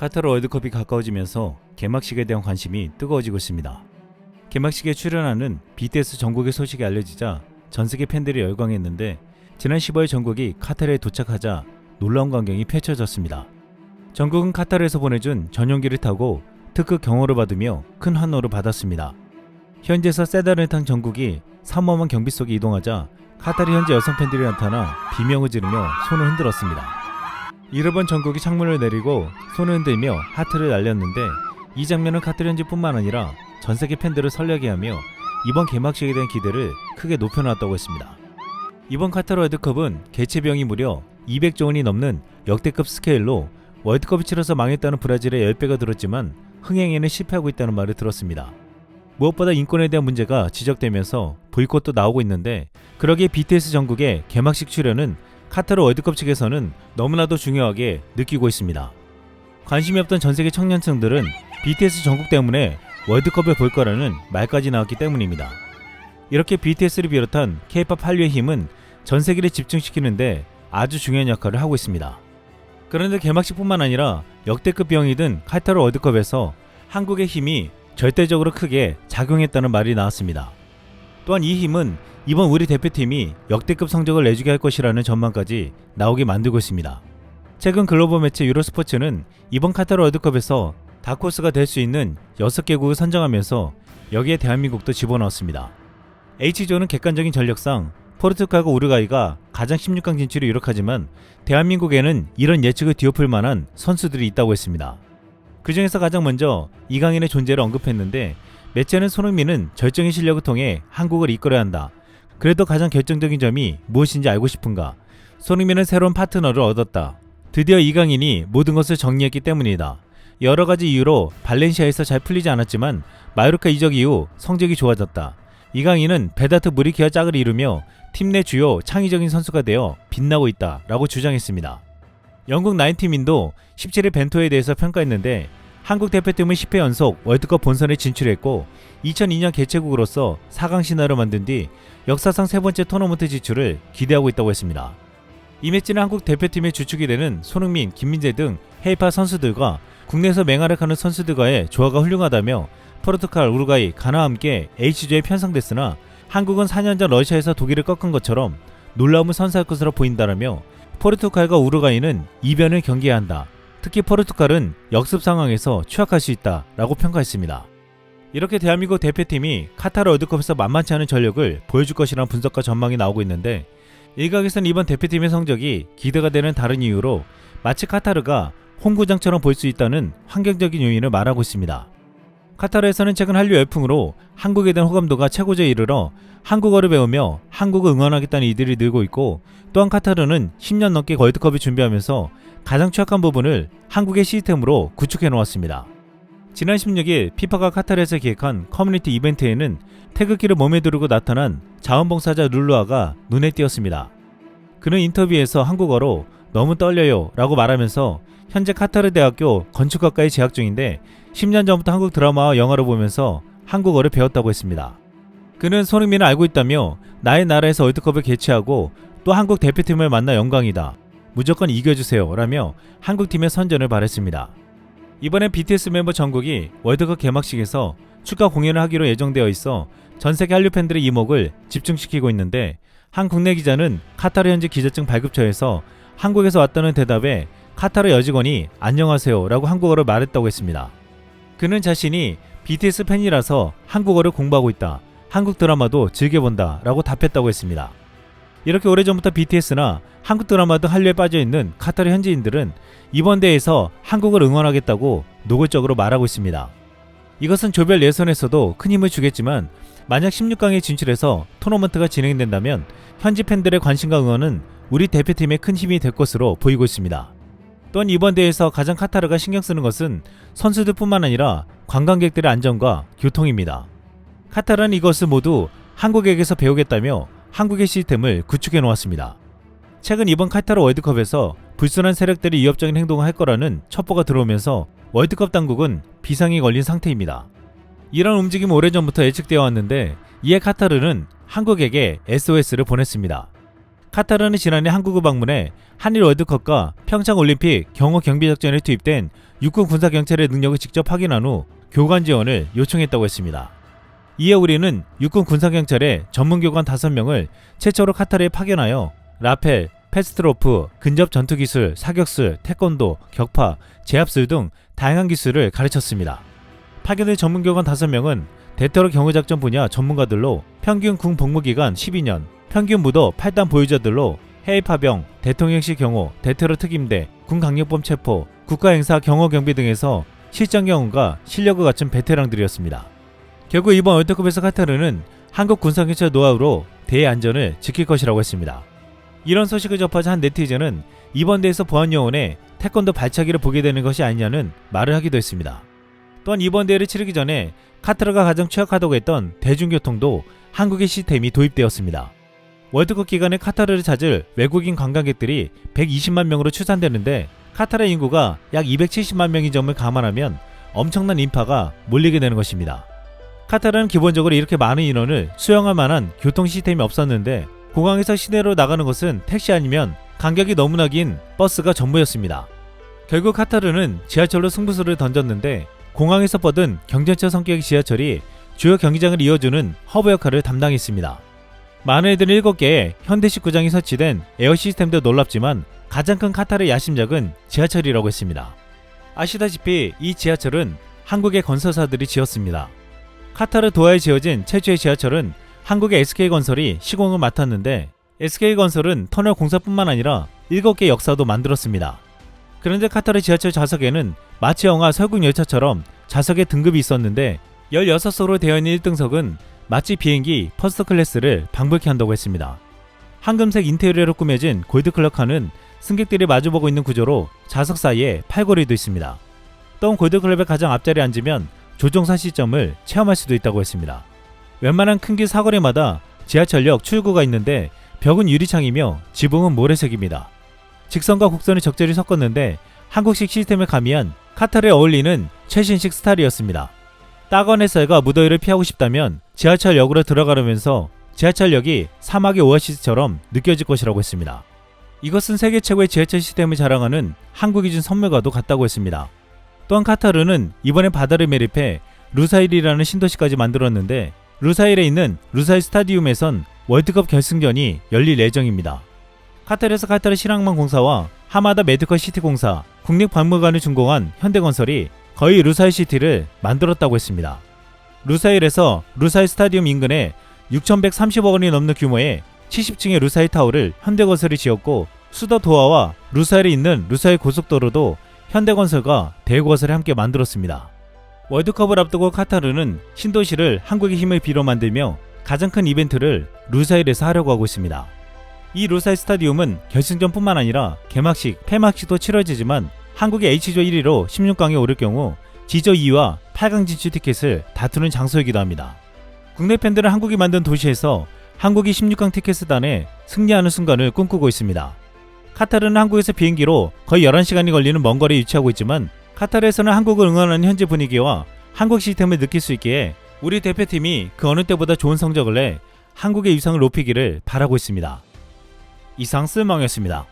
카타르 월드컵이 가까워지면서 개막식에 대한 관심이 뜨거워지고 있습니다. 개막식에 출연하는 BTS 전국의 소식이 알려지자 전 세계 팬들이 열광했는데 지난 15일 전국이 카타르에 도착하자 놀라운 광경이 펼쳐졌습니다. 전국은 카타르에서 보내준 전용기를 타고 특급 경호를 받으며 큰 환호를 받았습니다. 현지에서 세단을 탄 전국이 삼엄한 경비 속에 이동하자 카타르 현지 여성 팬들이 나타나 비명을 지르며 손을 흔들었습니다. 이를 본 전국이 창문을 내리고 손을 흔들며 하트를 날렸는데 이 장면은 현지뿐만 아니라 전 세계 팬들을 설레게 하며 이번 개막식에 대한 기대를 크게 높여놨다고 했습니다. 이번 카타르 월드컵은 개최 비용이 무려 200조 원이 넘는 역대급 스케일로 월드컵이 치러서 망했다는 브라질의 10배가 들었지만 흥행에는 실패하고 있다는 말을 들었습니다. 무엇보다 인권에 대한 문제가 지적되면서 보이콧도 나오고 있는데 그러기에 BTS 전국의 개막식 출연은 카타르 월드컵 측에서는 너무나도 중요하게 느끼고 있습니다. 관심이 없던 전 세계 청년층들은 BTS 전국 때문에 월드컵을 볼 거라는 말까지 나왔기 때문입니다. 이렇게 BTS를 비롯한 K-pop 한류의 힘은 전 세계를 집중시키는데 아주 중요한 역할을 하고 있습니다. 그런데 개막식뿐만 아니라 역대급 비용이 든 카타르 월드컵에서 한국의 힘이 절대적으로 크게 작용했다는 말이 나왔습니다. 또한 이 힘은 이번 우리 대표팀이 역대급 성적을 내주게 할 것이라는 전망까지 나오게 만들고 있습니다. 최근 글로벌 매체 유로스포츠는 이번 카타르 월드컵에서 다코스가 될 수 있는 6개국을 선정하면서 여기에 대한민국도 집어넣었습니다. H조는 객관적인 전력상 포르투갈과 우루과이가 가장 16강 진출이 유력하지만 대한민국에는 이런 예측을 뒤엎을 만한 선수들이 있다고 했습니다. 그 중에서 가장 먼저 이강인의 존재를 언급했는데 매체는 손흥민은 절정의 실력을 통해 한국을 이끌어야 한다. 그래도 가장 결정적인 점이 무엇인지 알고 싶은가? 손흥민은 새로운 파트너를 얻었다. 드디어 이강인이 모든 것을 정리했기 때문이다. 여러 가지 이유로 발렌시아에서 잘 풀리지 않았지만 마요르카 이적 이후 성적이 좋아졌다. 이강인은 베다트 무리키와 짝을 이루며 팀 내 주요 창의적인 선수가 되어 빛나고 있다. 라고 주장했습니다. 영국 나인팀인도 17일 벤토에 대해서 평가했는데 한국 대표팀은 10회 연속 월드컵 본선에 진출했고 2002년 개최국으로서 4강 신화를 만든 뒤 역사상 세 번째 토너먼트 진출을 기대하고 있다고 했습니다. 이 매치는 한국 대표팀의 주축이 되는 손흥민, 김민재 등 해외파 선수들과 국내에서 맹활약하는 선수들과의 조화가 훌륭하다며 포르투갈, 우루과이, 가나와 함께 H조에 편성됐으나 한국은 4년 전 러시아에서 독일을 꺾은 것처럼 놀라움을 선사할 것으로 보인다라며 포르투갈과 우루과이는 이변을 경계해야 한다. 특히 포르투갈은 역습 상황에서 취약할 수 있다. 라고 평가했습니다. 이렇게 대한민국 대표팀이 카타르 월드컵에서 만만치 않은 전력을 보여줄 것이라는 분석과 전망이 나오고 있는데 일각에서는 이번 대표팀의 성적이 기대가 되는 다른 이유로 마치 카타르가 홍구장처럼 볼 수 있다는 환경적인 요인을 말하고 있습니다. 카타르에서는 최근 한류 열풍으로 한국에 대한 호감도가 최고조에 이르러 한국어를 배우며 한국을 응원하겠다는 이들이 늘고 있고 또한 카타르는 10년 넘게 월드컵을 준비하면서 가장 취약한 부분을 한국의 시스템으로 구축해 놓았습니다. 지난 16일 피파가 카타르에서 기획한 커뮤니티 이벤트에는 태극기를 몸에 두르고 나타난 자원봉사자 룰루아가 눈에 띄었습니다. 그는 인터뷰에서 한국어로 너무 떨려요 라고 말하면서 현재 카타르 대학교 건축학과에 재학 중인데 10년 전부터 한국 드라마와 영화를 보면서 한국어를 배웠다고 했습니다. 그는 손흥민을 알고 있다며 나의 나라에서 월드컵을 개최하고 또 한국 대표팀을 만나 영광이다. 무조건 이겨주세요. 라며 한국팀의 선전을 바랬습니다. 이번에 BTS 멤버 전국이 월드컵 개막식에서 축하 공연을 하기로 예정되어 있어 전 세계 한류 팬들의 이목을 집중시키고 있는데 한 국내 기자는 카타르 현지 기자증 발급처에서 한국에서 왔다는 대답에 카타르 여직원이 안녕하세요 라고 한국어를 말했다고 했습니다. 그는 자신이 BTS 팬이라서 한국어를 공부하고 있다. 한국 드라마도 즐겨본다. 라고 답했다고 했습니다. 이렇게 오래전부터 BTS나 한국 드라마 등 한류에 빠져있는 카타르 현지인들은 이번 대회에서 한국을 응원하겠다고 노골적으로 말하고 있습니다. 이것은 조별 예선에서도 큰 힘을 주겠지만 만약 16강에 진출해서 토너먼트가 진행된다면 현지 팬들의 관심과 응원은 우리 대표팀의 큰 힘이 될 것으로 보이고 있습니다. 또한 이번 대회에서 가장 카타르가 신경 쓰는 것은 선수들뿐만 아니라 관광객들의 안전과 교통입니다. 카타르는 이것을 모두 한국에게서 배우겠다며 한국의 시스템을 구축해 놓았습니다. 최근 이번 카타르 월드컵에서 불순한 세력들이 위협적인 행동을 할 거라는 첩보가 들어오면서 월드컵 당국은 비상이 걸린 상태입니다. 이런 움직임은 오래전부터 예측되어 왔는데 이에 카타르는 한국에게 SOS를 보냈습니다. 카타르는 지난해 한국을 방문해 한일 월드컵과 평창 올림픽 경호 경비 작전에 투입된 육군 군사 경찰의 능력을 직접 확인한 후 교관 지원을 요청했다고 했습니다. 이에 우리는 육군 군사 경찰의 전문 교관 5명을 최초로 카타르에 파견하여 라펠, 패스트로프, 근접 전투 기술, 사격술, 태권도, 격파, 제압술 등 다양한 기술을 가르쳤습니다. 파견된 전문 교관 5명은 대테러 경호작전 분야 전문가들로 평균 군 복무 기간 12년, 평균 무도 8단 보유자들로 해외 파병, 대통령실 경호, 대테러 특임대, 군 강력범 체포, 국가행사 경호 경비 등에서 실전 경험과 실력을 갖춘 베테랑들이었습니다. 결국 이번 월드컵에서 카타르는 한국 군사경찰 노하우로 대의 안전을 지킬 것이라고 했습니다. 이런 소식을 접하자 한 네티즌은 이번 대회에서 보안요원의 태권도 발차기를 보게 되는 것이 아니냐는 말을 하기도 했습니다. 또한 이번 대회를 치르기 전에 카타르가 가장 취약하다고 했던 대중교통도 한국의 시스템이 도입되었습니다. 월드컵 기간에 카타르를 찾을 외국인 관광객들이 120만 명으로 추산되는데 카타르 인구가 약 270만 명인 점을 감안하면 엄청난 인파가 몰리게 되는 것입니다. 카타르는 기본적으로 이렇게 많은 인원을 수용할 만한 교통 시스템이 없었는데 공항에서 시내로 나가는 것은 택시 아니면 간격이 너무나 긴 버스가 전부였습니다. 결국 카타르는 지하철로 승부수를 던졌는데 공항에서 뻗은 경전철 성격의 지하철이 주요 경기장을 이어주는 허브 역할을 담당했습니다. 많은 애들 7개의 현대식 구장이 설치된 에어 시스템도 놀랍지만 가장 큰 카타르의 야심작은 지하철이라고 했습니다. 아시다시피 이 지하철은 한국의 건설사들이 지었습니다. 카타르 도하에 지어진 최초의 지하철은 한국의 SK건설이 시공을 맡았는데 SK건설은 터널 공사뿐만 아니라 7개 역사도 만들었습니다. 그런데 카타르 지하철 좌석에는 마치 영화 설국열차처럼 좌석에 등급이 있었는데 16석으로 되어 있는 1등석은 마치 비행기 퍼스트 클래스를 방불케 한다고 했습니다. 황금색 인테리어로 꾸며진 골드클럭카는 승객들이 마주보고 있는 구조로 좌석 사이에 팔걸이도 있습니다. 또한 골드클럽의 가장 앞자리에 앉으면 조종사 시점을 체험할 수도 있다고 했습니다. 웬만한 큰 길 사거리마다 지하철역 출구가 있는데 벽은 유리창이며 지붕은 모래색입니다. 직선과 곡선을 적절히 섞었는데 한국식 시스템을 가미한 카타르에 어울리는 최신식 스타일이었습니다. 따가운 햇살과 무더위를 피하고 싶다면 지하철역으로 들어가려면서 지하철역이 사막의 오아시스처럼 느껴질 것이라고 했습니다. 이것은 세계 최고의 지하철 시스템을 자랑하는 한국이 준 선물과도 같다고 했습니다. 또한 카타르는 이번에 바다를 매립해 루사일이라는 신도시까지 만들었는데 루사일에 있는 루사일 스타디움에선 월드컵 결승전이 열릴 예정입니다. 카타르에서 카타르 신항만 공사와 하마다 메디컬 시티 공사, 국립박물관을 준공한 현대건설이 거의 루사일 시티를 만들었다고 했습니다. 루사일에서 루사일 스타디움 인근에 6,130억 원이 넘는 규모의 70층의 루사일 타워를 현대건설이 지었고 수도 도하와 루사일에 있는 루사일 고속도로도 현대건설과 대구건설이 함께 만들었습니다. 월드컵을 앞두고 카타르는 신도시를 한국의 힘을 빌어 만들며 가장 큰 이벤트를 루사일에서 하려고 하고 있습니다. 이 루사일 스타디움은 결승전뿐만 아니라 개막식, 폐막식도 치러지지만 한국의 H조 1위로 16강에 오를 경우 G조 2위와 8강 진출 티켓을 다투는 장소이기도 합니다. 국내 팬들은 한국이 만든 도시에서 한국이 16강 티켓을 따내 승리하는 순간을 꿈꾸고 있습니다. 카타르는 한국에서 비행기로 거의 11시간이 걸리는 먼 거리에 위치하고 있지만 카타르에서는 한국을 응원하는 현재 분위기와 한국 시스템을 느낄 수 있기에 우리 대표팀이 그 어느 때보다 좋은 성적을 내 한국의 위상을 높이기를 바라고 있습니다. 이상 쓸망이었습니다.